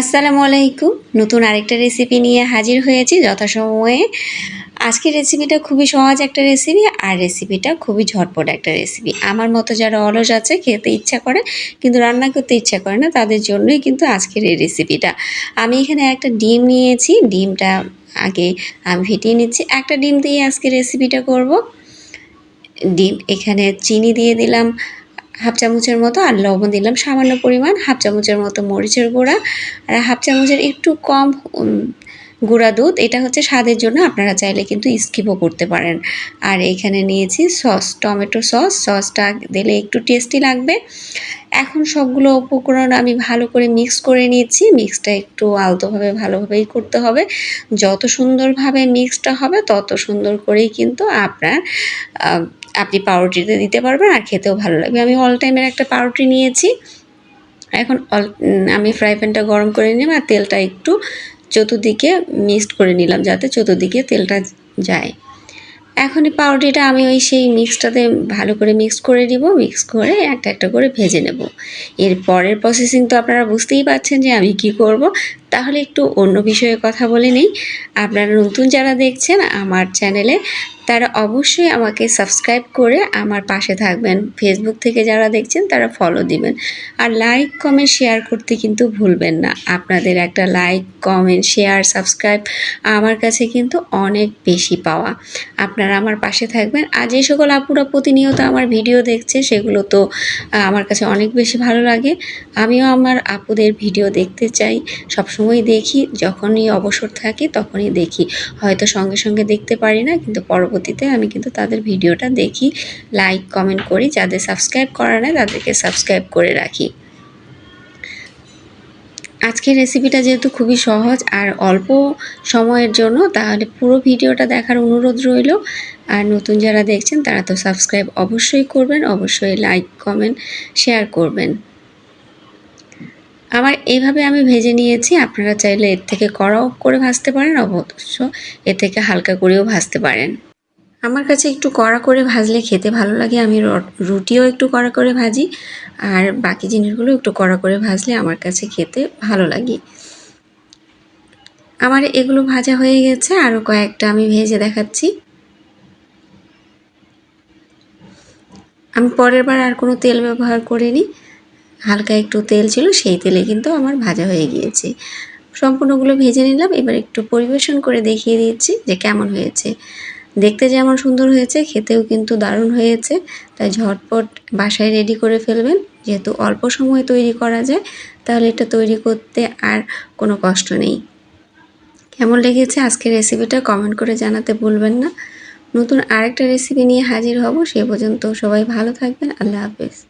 আসসালামু আলাইকুম। নতুন আরেকটা রেসিপি নিয়ে হাজির হয়েছি যথাসময়ে। আজকের রেসিপিটা খুবই সহজ একটা রেসিপি আর রেসিপিটা খুবই ঝটপট একটা রেসিপি আমার মতো যারা অলস আছে, খেতে ইচ্ছা করে, কিন্তু রান্না করতে ইচ্ছা করে না, তাদের জন্যই কিন্তু আজকের এই রেসিপিটা আমি এখানে একটা ডিম নিয়েছি। ডিমটা আগে আমি ফিটিয়ে নিচ্ছি। একটা ডিম দিয়ে আজকে রেসিপিটা করব। ডিম এখানে চিনি দিয়ে দিলাম। হাফ চামচের মতো আর লবণ দিলাম। সামান্য পরিমাণ হাফ চামচের মতো মরিচের গুঁড়া। আর হাফ চামচের একটু কম গুঁড়া দুধ, এটা হচ্ছে স্বাদের জন্য আপনারা চাইলে কিন্তু স্কিপও করতে পারেন। আর এখানে নিয়েছি সস, টমেটো সস। সসটা দিলে একটু টেস্টি লাগবে। এখন সবগুলো উপকরণ আমি ভালো করে মিক্স করে নিয়েছি। মিক্সটা একটু আলতোভাবে, ভালোভাবেই করতে হবে। যত সুন্দরভাবে মিক্সটা হবে, তত সুন্দর করেই কিন্তু আপনার আপনি পাউরুটিতে দিতে পারবেন আর খেতেও ভালো লাগবে। আমি অল টাইমের একটা পাউরুটি নিয়েছি। এখন অল আমি ফ্রাই প্যানটা গরম করে নিলাম আর তেলটা একটু চতুর্দিকে মিক্সড করে নিলাম যাতে চতুর্দিকে তেলটা যায়। এখন এই পাউরুটিটা আমি ওই সেই মিক্সটাতে ভালো করে মিক্স করে দিব মিক্স করে একটা একটা করে ভেজে নেব। এর পরের প্রসেসিং তো আপনারা বুঝতেই পারছেন যে আমি কি করব। তাহলে একটু অন্য বিষয়ে কথা বলে নিই। আপনারা নতুন যারা দেখছেন আমার চ্যানেলে, তারা অবশ্যই আমাকে সাবস্ক্রাইব করে আমার পাশে থাকবেন। ফেসবুক থেকে যারা দেখছেন, তারা ফলো দিবেন। আর লাইক কমেন্ট শেয়ার করতে কিন্তু ভুলবেন না। আপনাদের একটা লাইক কমেন্ট শেয়ার সাবস্ক্রাইব আমার কাছে কিন্তু অনেক বেশি পাওয়া। আপনারা আমার পাশে থাকবেন। আর যে সকল আপুরা প্রতিনিয়ত আমার ভিডিও দেখছে, সেগুলো তো আমার কাছে অনেক বেশি ভালো লাগে। আমিও আমার আপুদের ভিডিও দেখতে চাই। সবসময় দেখি, যখনই অবসর থাকি তখনই দেখি। হয়তো সঙ্গে সঙ্গে দেখতে পারি না, কিন্তু পরবর্তীতে আমি কিন্তু তাদের ভিডিওটা দেখি লাইক কমেন্ট করি। যাদের সাবস্ক্রাইব করা নেয় তাদেরকে সাবস্ক্রাইব করে রাখি। আজকের রেসিপিটা যেহেতু খুবই সহজ আর অল্প সময়ের জন্য, তাহলে পুরো ভিডিওটা দেখার অনুরোধ রইল। আর নতুন যারা দেখছেন তারা তো সাবস্ক্রাইব অবশ্যই করবেন, অবশ্যই লাইক কমেন্ট শেয়ার করবেন। আমার এইভাবে আমি ভেজে নিয়েছি, আপনারা চাইলে এর থেকে কড়াও করে ভাজতে পারেন, অবশ্য এর থেকে হালকা করেও ভাজতে পারেন। আমার কাছে একটু কড়া করে ভাজলে খেতে ভালো লাগে, আমি রুটিও একটু কড়া করে ভাজি, আর বাকি জিনিসগুলো একটু কড়া করে ভাজলে আমার কাছে খেতে ভালো লাগে। আমার এগুলো ভাজা হয়ে গেছে আরও কয়েকটা আমি ভেজে দেখাচ্ছি। আমি পরের বার আর কোনো তেল ব্যবহার করিনি। হালকা একটু তেল ছিল, সেই তেলে কিন্তু আমার ভাজা হয়ে গিয়েছে। সম্পূর্ণগুলো ভেজে নিলাম, এবার একটু পরিবেশন করে দেখিয়ে দিচ্ছি যে কেমন হয়েছে। দেখতে যেমন সুন্দর হয়েছে, খেতেও কিন্তু দারুণ হয়েছে। তাই ঝটপট বাসায় রেডি করে ফেলবেন। যেহেতু অল্প সময় তৈরি করা যায়, তাহলে এটা তৈরি করতে আর কোনো কষ্ট নেই। কেমন লেগেছে আজকের রেসিপিটা কমেন্ট করে জানাতে ভুলবেন না। নতুন আরেকটা রেসিপি নিয়ে হাজির হব, সে পর্যন্ত সবাই ভালো থাকবেন, আল্লাহ হাফেজ।